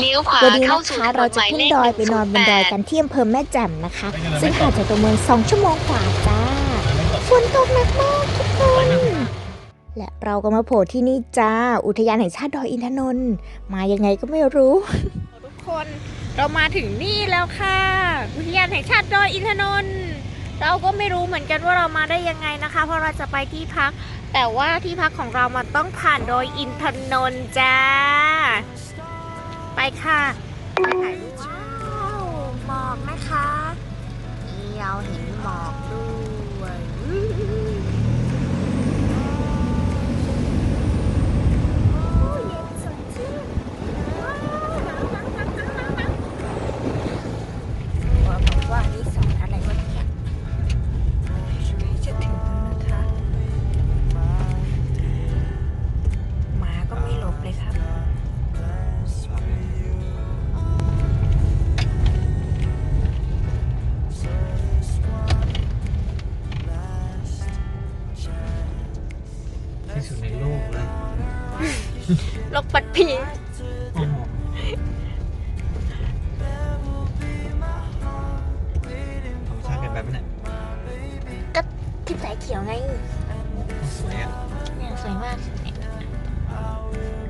เลี้ยวขวาวันนี้เข้านะสู่คะถนเรานหจะมายขึ้เลนขดอยไปนอนบนดอยกัน108ที่อำเภอแม่แจ่มนะคะ ซึ่งห่างจากตัวเมือง2ชั่วโมงกว่าจ้าฝนตกหนักมากทุกคน และเราก็มาโผล่ที่นี่จ้า อุทยานแห่งชาติดอยอินทนนท์มายังไงก็ไม่รู้ ทุกคนเรามาถึงนี่แล้วค่ะอุทยานแห่งชาติดอยอินทนนท์เราก็ไม่รู้เหมือนกันว่าเรามาได้ยังไงนะคะ เพราะเราจะไปที่พัก แต่ว่าที่พักของเรามันต้องผ่านดอยอินทนนท์จ้า ไปค่ะ ไปถ่ายรูปว้าวหมอกนะคะ เดียวเห็นหมอก ลกปัดผีโอ้โหธรรมชาติเป็นแบบนี้ทิพย์สายเขียวไง สวยอะ เนี่ยสวยมากเนี่ยโ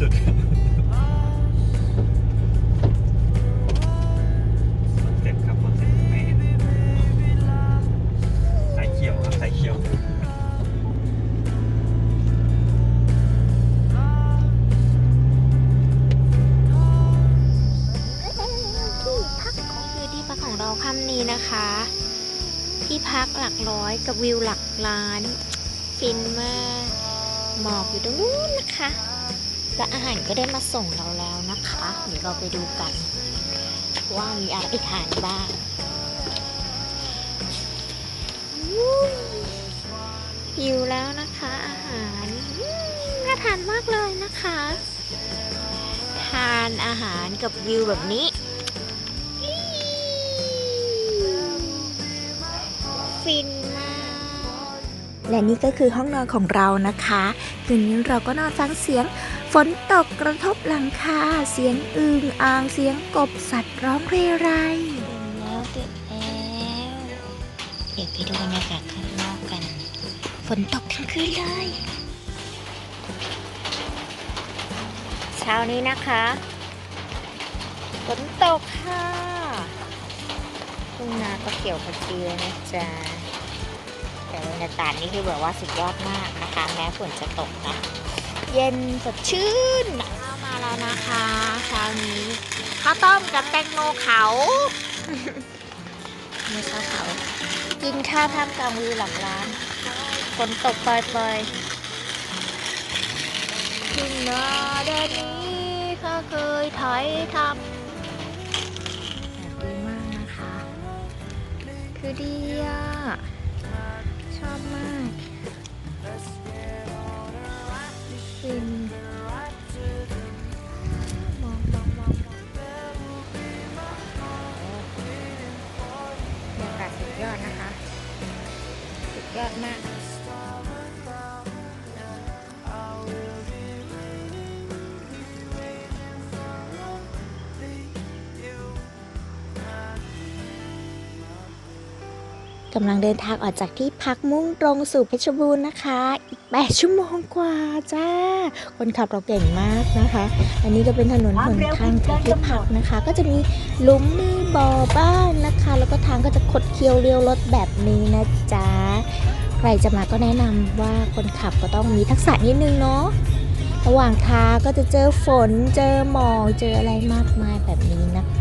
สุดคอนเซ็ปต์ครับคอนเซ็ปต์ไม่สายเขียวครับสายเขียว ที่พักของคือที่พักของเราค่ำนี้นะคะ ที่พักหลักร้อยกับวิวหลักล้าน ฟินมากหมอกอยู่ตรงนู้นนะคะ และอาหารก็ได้มาส่งเราแล้วนะคะ เดี๋ยวเราไปดูกัน ว่ามีอะไรทานบ้างหิวแล้วนะคะ อาหารน่าทานมากเลยนะคะ ทานอาหารกับวิวแบบนี้ฟินมาก และนี่ก็คือห้องนอนของเรานะคะ คืนนี้เราก็นอนฟังเสียง ฝนตกกระทบหลังคา เสียงอึงอ่าง เสียงกบสัตว์ร้องเรไรแล้วตื่นแล้วเดี๋ยวไปดูบรรยากาศข้างนอกกัน ฝนตกทั้งคืนเลย เช้านี้นะคะ ฝนตกค่ะทุ่งนาก็เขียวขจีเลยนะจ๊ะ แต่บรรยากาศนี่คือแบบว่าสุดยอดมากนะคะ แม้ฝนจะตกนะ เย็นสดชื่นข้าวมาแล้วนะคะเช้านี้ข้าวต้มกับแตงโมเขาไม่ข้าวเขา กินข้าวท่ามกลางวิวหลังร้านฝนตกปล่อยๆทุ่งนาแดนนี้ข้าเคยไถทำแบบดีมากนะคะคือดีอะ ชอบมากฟินมองมองมองมองบรรยากาศสุดยอดนะคะ สุดยอดมาก กำลังเดินทางออกจากที่พักมุ่งตรงสู่เพชรบูรณ์นะคะ อีก 8 ชั่วโมงกว่าจ้า คนขับเราเก่งมากนะคะ อันนี้ก็เป็นถนนหนทางจากที่พักนะคะ ก็จะมีหลุมมีบ่อบ้างนะคะ แล้วก็ทางก็จะคดเคี้ยวเรียวรถแบบนี้นะจ๊ะ ใครจะมาก็แนะนำว่าคนขับก็ต้องมีทักษะนิดนึงเนาะ ระหว่างทางก็จะเจอฝน เจอหมอก เจออะไรมากมายแบบนี้นะคะ